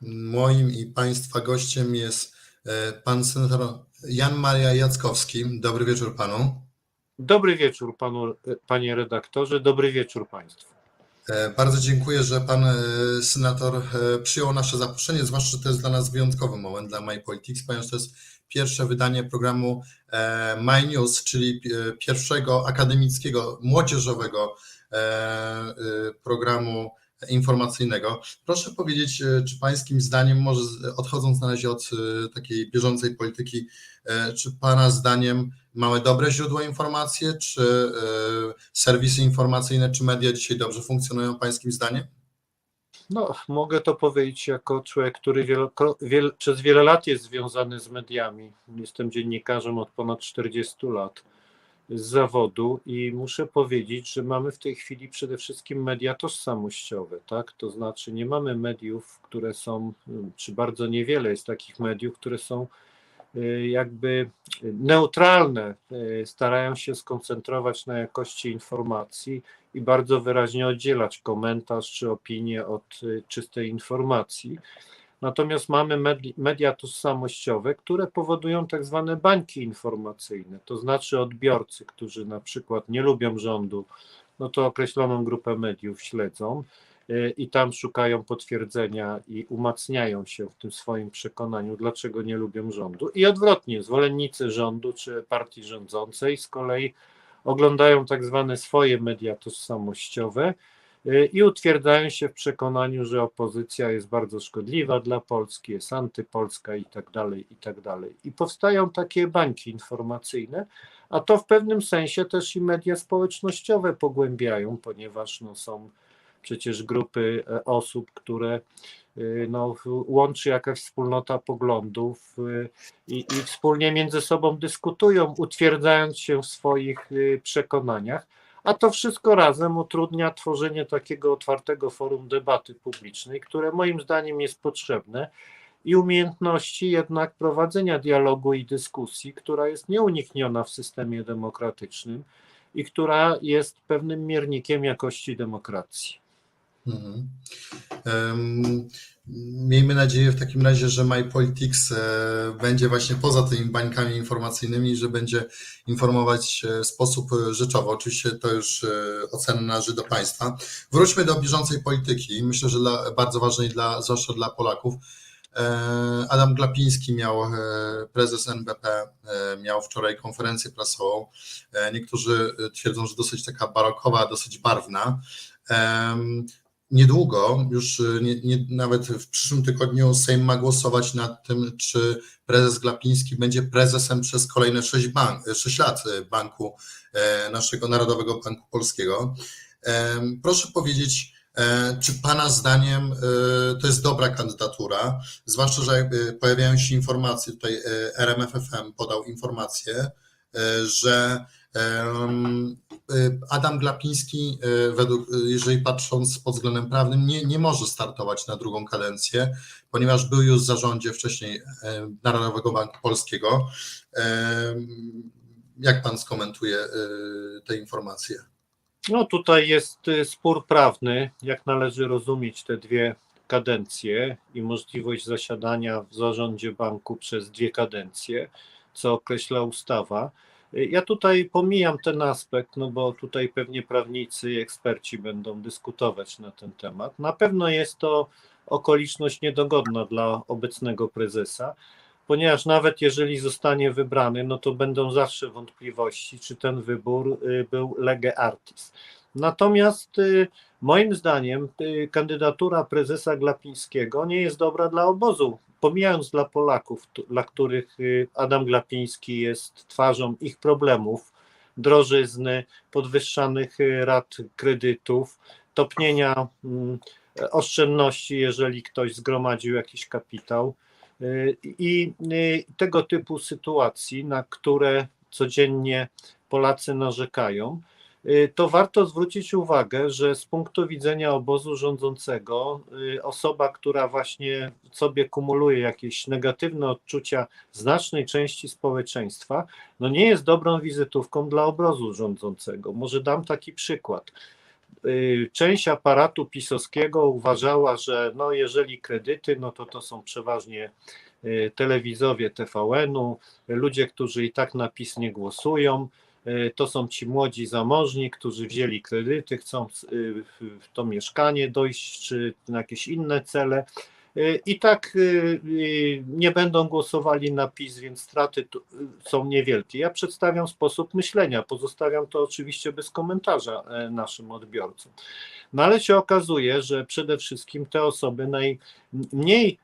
Moim i Państwa gościem jest e, pan senator Jan Maria Jackowski. Dobry wieczór panu. Dobry wieczór panu, panie redaktorze, dobry wieczór państwu. E, Bardzo dziękuję, że pan e, senator e, przyjął nasze zaproszenie, zwłaszcza, że to jest dla nas wyjątkowy moment dla My Politics, ponieważ to jest pierwsze wydanie programu e, My News, czyli pi- pierwszego akademickiego, młodzieżowego e, e, programu informacyjnego. Proszę powiedzieć, e, czy pańskim zdaniem, może odchodząc na razie od e, takiej bieżącej polityki, e, czy pana zdaniem mamy dobre źródła informacji, czy serwisy informacyjne, czy media dzisiaj dobrze funkcjonują pańskim zdaniem? No, mogę to powiedzieć jako człowiek, który wieloko, wiel, przez wiele lat jest związany z mediami. Jestem dziennikarzem od ponad 40 lat z zawodu i muszę powiedzieć, że mamy w tej chwili przede wszystkim media tożsamościowe, tak? To znaczy nie mamy mediów, które są, czy bardzo niewiele jest takich mediów, które są y, jakby neutralne, y, starają się skoncentrować na jakości informacji i bardzo wyraźnie oddzielać komentarz czy opinię od y, czystej informacji. Natomiast mamy medi- media tożsamościowe, które powodują tak zwane bańki informacyjne, to znaczy odbiorcy, którzy na przykład nie lubią rządu, no to określoną grupę mediów śledzą y, i tam szukają potwierdzenia i umacniają się w tym swoim przekonaniu, dlaczego nie lubią rządu. I odwrotnie, zwolennicy rządu czy partii rządzącej z kolei oglądają tak zwane swoje media tożsamościowe i utwierdzają się w przekonaniu, że opozycja jest bardzo szkodliwa dla Polski, jest antypolska i tak dalej, i tak dalej. I powstają takie bańki informacyjne, a to w pewnym sensie też i media społecznościowe pogłębiają, ponieważ no, są przecież grupy e, osób, które y, no, łączy jakaś wspólnota poglądów y, i, i wspólnie między sobą dyskutują, utwierdzając się w swoich y, przekonaniach, a to wszystko razem utrudnia tworzenie takiego otwartego forum debaty publicznej, które moim zdaniem jest potrzebne i umiejętności jednak prowadzenia dialogu i dyskusji, która jest nieunikniona w systemie demokratycznym i która jest pewnym miernikiem jakości demokracji. Mhm. Miejmy nadzieję w takim razie, że My Politics e, będzie właśnie poza tymi bańkami informacyjnymi, że będzie informować e, w sposób rzeczowy. Oczywiście to już e, ocena należy do Państwa. Wróćmy do bieżącej polityki. Myślę, że dla, bardzo ważnej, dla, zwłaszcza dla Polaków. Adam Glapiński miał, prezes NBP, miał wczoraj konferencję prasową. Niektórzy twierdzą, że dosyć taka barokowa, dosyć barwna. Niedługo, już y, nie, nie, nawet w przyszłym tygodniu Sejm ma głosować nad tym, czy prezes Glapiński będzie prezesem przez kolejne 6, bank, 6 lat y, banku, e, naszego Narodowego Banku Polskiego. Em, Proszę powiedzieć, e, czy Pana zdaniem e, to jest dobra kandydatura, zwłaszcza, że pojawiają się informacje, tutaj e, RMFFM podał informację, e, że Adam Glapiński, y, według, y, jeżeli patrząc pod względem prawnym, nie, nie może startować na drugą kadencję, ponieważ był już w zarządzie wcześniej Narodowego Banku Polskiego. Jak pan skomentuje y, te informacje? No tutaj jest y, spór prawny, jak należy rozumieć te dwie kadencje i możliwość zasiadania w zarządzie banku przez dwie kadencje, co określa ustawa. Ja tutaj pomijam ten aspekt, no bo tutaj pewnie prawnicy i eksperci będą dyskutować na ten temat. Na pewno jest to okoliczność niedogodna dla obecnego prezesa, ponieważ nawet jeżeli zostanie wybrany, no to będą zawsze wątpliwości, czy ten wybór y, był lege artis. Natomiast y, moim zdaniem y, kandydatura prezesa Glapińskiego nie jest dobra dla obozu, pomijając dla Polaków, dla których y, Adam Glapiński jest twarzą ich problemów, drożyzny, podwyższanych y, rat kredytów, topnienia mm, oszczędności, jeżeli ktoś zgromadził jakiś kapitał y, i tego typu sytuacji, na które codziennie Polacy narzekają, to warto zwrócić uwagę, że z punktu widzenia obozu rządzącego, y, osoba, która właśnie sobie kumuluje jakieś negatywne odczucia znacznej części społeczeństwa, no nie jest dobrą wizytówką dla obozu rządzącego. Może dam taki przykład. y, część aparatu pisowskiego uważała, że no jeżeli kredyty, no to to są przeważnie y, telewizowie TVN-u, ludzie, którzy i tak na PiS nie głosują, y, to są ci młodzi zamożni, którzy wzięli kredyty, chcą y, w to mieszkanie dojść, czy na jakieś inne cele. Y, I tak y, y, nie będą głosowali na PiS, więc straty są niewielkie. Ja przedstawiam sposób myślenia, pozostawiam to oczywiście bez komentarza e, naszym odbiorcom. No ale się okazuje, że przede wszystkim te osoby najmniej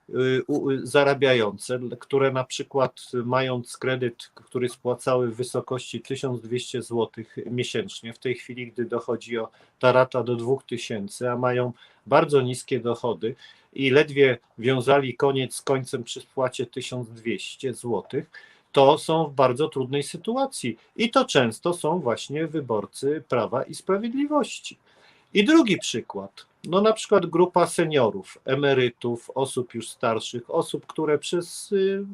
zarabiające, które na przykład mając kredyt, który spłacały w wysokości 1200 zł miesięcznie, w tej chwili, gdy dochodzi o ta rata do 2000, a mają bardzo niskie dochody i ledwie wiązali koniec z końcem przy spłacie 1200 zł, to są w bardzo trudnej sytuacji. I to często są właśnie wyborcy Prawa i Sprawiedliwości. I drugi przykład, no na przykład grupa seniorów, emerytów, osób już starszych, osób, które przez y,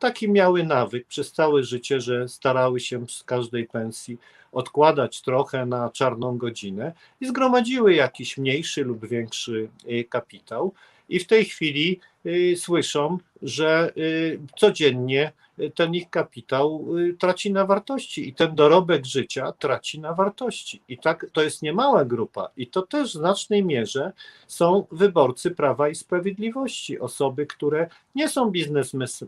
taki miały nawyk przez całe życie, że starały się z każdej pensji odkładać trochę na czarną godzinę i zgromadziły jakiś mniejszy lub większy y, kapitał. I w tej chwili y, słyszą, że y, codziennie ten ich kapitał y, traci na wartości i ten dorobek życia traci na wartości. I tak to jest niemała grupa, i to też w znacznej mierze są wyborcy Prawa i Sprawiedliwości, osoby, które nie są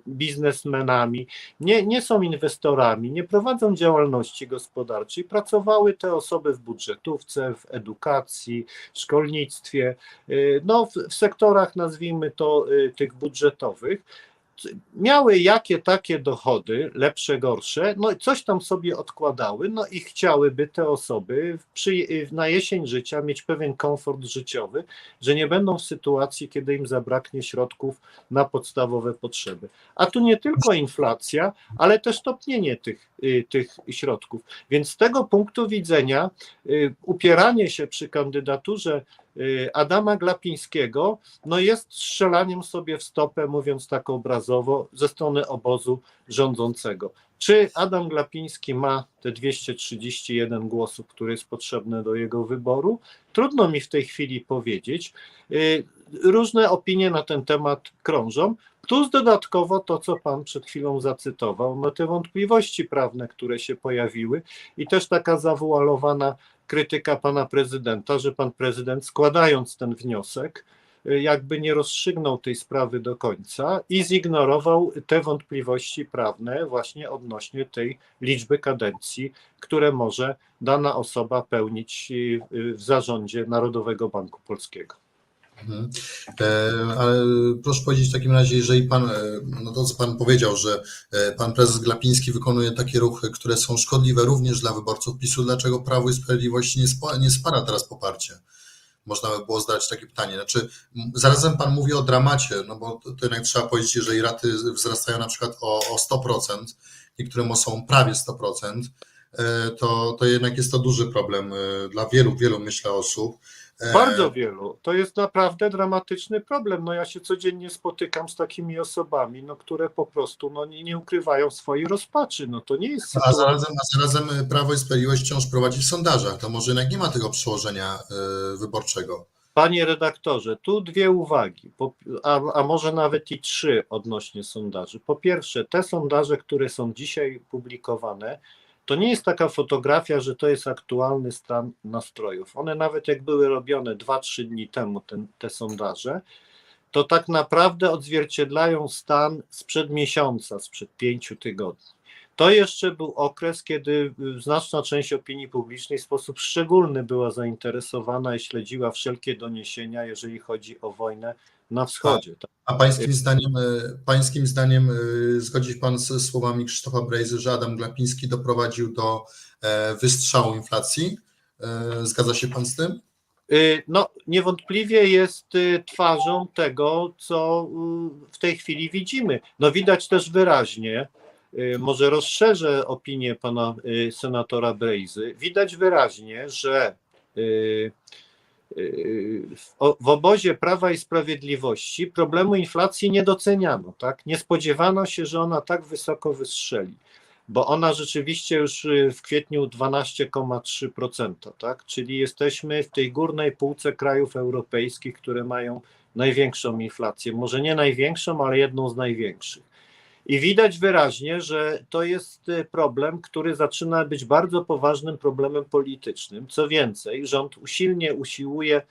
biznesmenami, nie, nie są inwestorami, nie prowadzą działalności gospodarczej. Pracowały te osoby w budżetówce, w edukacji, w szkolnictwie, y, no, w, w sektorach, nazwijmy to, tych budżetowych. Miały jakie takie dochody, lepsze, gorsze, no coś tam sobie odkładały, no i chciałyby te osoby przy, na jesień życia mieć pewien komfort życiowy, że nie będą w sytuacji, kiedy im zabraknie środków na podstawowe potrzeby. A tu nie tylko inflacja, ale też topnienie tych, y, tych środków. Więc z tego punktu widzenia y, upieranie się przy kandydaturze y, Adama Glapińskiego no jest strzelaniem sobie w stopę, mówiąc tak obrazowo, ze strony obozu rządzącego. Czy Adam Glapiński ma te 231 głosów, które jest potrzebne do jego wyboru? Trudno mi w tej chwili powiedzieć. Y, Różne opinie na ten temat krążą, plus dodatkowo to, co Pan przed chwilą zacytował, no te wątpliwości prawne, które się pojawiły i też taka zawoalowana krytyka Pana Prezydenta, że Pan Prezydent składając ten wniosek, y, jakby nie rozstrzygnął tej sprawy do końca i zignorował te wątpliwości prawne właśnie odnośnie tej liczby kadencji, które może dana osoba pełnić y, w zarządzie Narodowego Banku Polskiego. Mhm. E, Ale proszę powiedzieć w takim razie, jeżeli pan, e, no to co pan powiedział, że e, pan prezes Glapiński wykonuje takie ruchy, które są szkodliwe również dla wyborców PiSu, dlaczego Prawo i Sprawiedliwość nie, spa, nie spara teraz poparcie? Można by było zadać takie pytanie. Znaczy, zarazem pan mówi o dramacie, no bo to, jednak trzeba powiedzieć, jeżeli raty wzrastają na przykład o, o 100%, niektórym są prawie 100%, e, to, to jednak jest to duży problem dla wielu, wielu myślę osób. E, Bardzo wielu. To jest naprawdę dramatyczny problem. No ja się codziennie spotykam z takimi osobami, no, które po prostu no, nie, nie ukrywają swojej rozpaczy. No to nie jest A zarazem, a zarazem Prawo i Sprawiedliwość wciąż prowadzi w sondażach. To może jednak nie ma tego przełożenia y, wyborczego. Panie redaktorze, tu dwie uwagi, a, a może nawet i trzy odnośnie sondaży. Po pierwsze, te sondaże, które są dzisiaj publikowane, to nie jest taka fotografia, że to jest aktualny stan nastrojów. One nawet jak były robione 2-3 dni temu, ten, te sondaże, to tak naprawdę odzwierciedlają stan sprzed miesiąca, sprzed pięciu tygodni. To jeszcze był okres, kiedy znaczna część opinii publicznej w sposób szczególny była zainteresowana i śledziła wszelkie doniesienia, jeżeli chodzi o wojnę na wschodzie. Tak. A pańskim zdaniem, y, pańskim zdaniem y, zgodzi się pan ze słowami Krzysztofa Brejzy, że Adam Glapiński doprowadził do e, wystrzału inflacji? E, Zgadza się pan z tym? Y, No, niewątpliwie jest y, twarzą tego, co y, w tej chwili widzimy. No, widać też wyraźnie, y, może rozszerzę opinię pana y, senatora Brejzy, widać wyraźnie, że y, y, w obozie Prawa i Sprawiedliwości problemu inflacji nie doceniano, tak? Nie spodziewano się, że ona tak wysoko wystrzeli. bo ona rzeczywiście już y, w kwietniu 12,3%, tak? Czyli jesteśmy w tej górnej półce krajów europejskich, które mają największą inflację. Może nie największą, ale jedną z największych. I widać wyraźnie, że to jest y, problem, który zaczyna być bardzo poważnym problemem politycznym. Co więcej, rząd usilnie usiłuje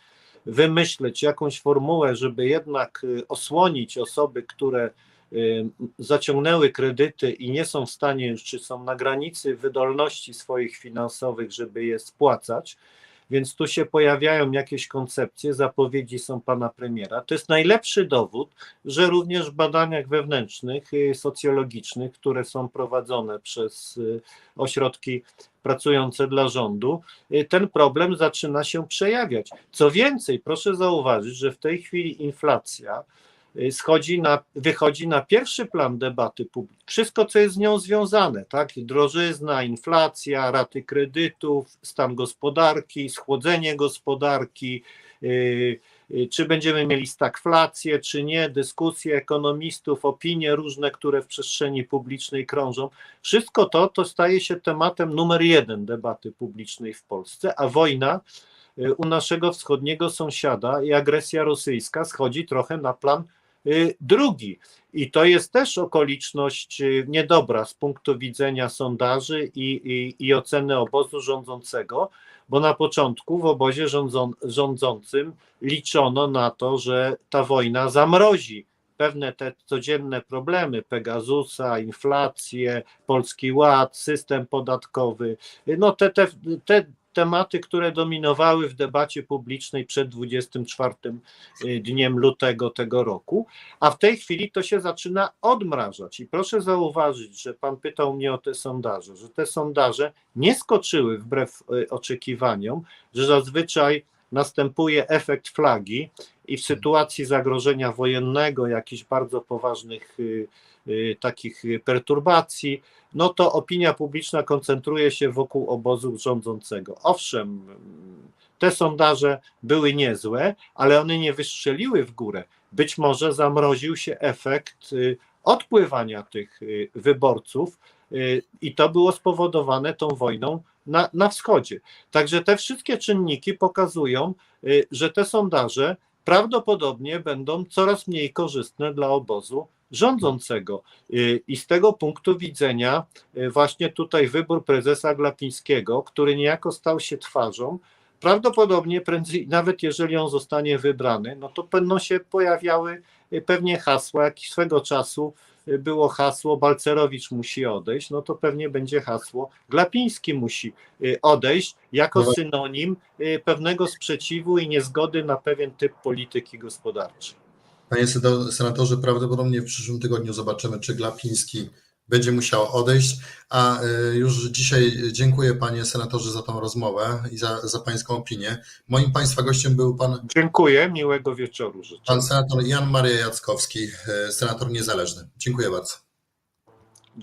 wymyśleć jakąś formułę, żeby jednak y, osłonić osoby, które y, zaciągnęły kredyty i nie są w stanie już, czy są na granicy wydolności swoich finansowych, żeby je spłacać. Więc tu się pojawiają jakieś koncepcje, zapowiedzi są pana premiera. To jest najlepszy dowód, że również w badaniach wewnętrznych, socjologicznych, które są prowadzone przez y, ośrodki pracujące dla rządu, y, ten problem zaczyna się przejawiać. Co więcej, proszę zauważyć, że w tej chwili inflacja schodzi na, wychodzi na pierwszy plan debaty publicznej. Wszystko, co jest z nią związane, tak? Drożyzna, inflacja, raty kredytów, stan gospodarki, schłodzenie gospodarki, yy, yy, czy będziemy mieli stagflację, czy nie, dyskusje ekonomistów, opinie różne, które w przestrzeni publicznej krążą. Wszystko to, to staje się tematem numer jeden debaty publicznej w Polsce, a wojna y, u naszego wschodniego sąsiada i agresja rosyjska schodzi trochę na plan y, drugi. I to jest też okoliczność y, niedobra z punktu widzenia sondaży i, i, i oceny obozu rządzącego, bo na początku w obozie rządzą, rządzącym liczono na to, że ta wojna zamrozi pewne te codzienne problemy Pegasusa, inflację, Polski Ład, system podatkowy, no te, te, te tematy, które dominowały w debacie publicznej przed 24 dniem lutego tego roku, a w tej chwili to się zaczyna odmrażać. I proszę zauważyć, że pan pytał mnie o te sondaże, że te sondaże nie skoczyły wbrew y, oczekiwaniom, że zazwyczaj następuje efekt flagi i w sytuacji zagrożenia wojennego, jakichś bardzo poważnych y, y, takich perturbacji, no to opinia publiczna koncentruje się wokół obozu rządzącego. Owszem, te sondaże były niezłe, ale one nie wystrzeliły w górę. Być może zamroził się efekt y, odpływania tych y, wyborców y, i to było spowodowane tą wojną na, na wschodzie. Także te wszystkie czynniki pokazują, y, że te sondaże prawdopodobnie będą coraz mniej korzystne dla obozu rządzącego. Y, I z tego punktu widzenia, y, właśnie tutaj wybór prezesa Glapińskiego, który niejako stał się twarzą, prawdopodobnie prędzej, nawet jeżeli on zostanie wybrany, no to będą się pojawiały y, pewnie hasła, jak swego czasu było hasło Balcerowicz musi odejść, no to pewnie będzie hasło Glapiński musi odejść jako No. synonim pewnego sprzeciwu i niezgody na pewien typ polityki gospodarczej. Panie senatorze, prawdopodobnie w przyszłym tygodniu zobaczymy, czy Glapiński będzie musiał odejść. A y, już dzisiaj dziękuję panie senatorze za tą rozmowę i za, za pańską opinię. Moim państwa gościem był pan, Dziękuję, miłego wieczoru życzę. pan senator Jan Maria Jackowski, y, senator niezależny. Dziękuję bardzo.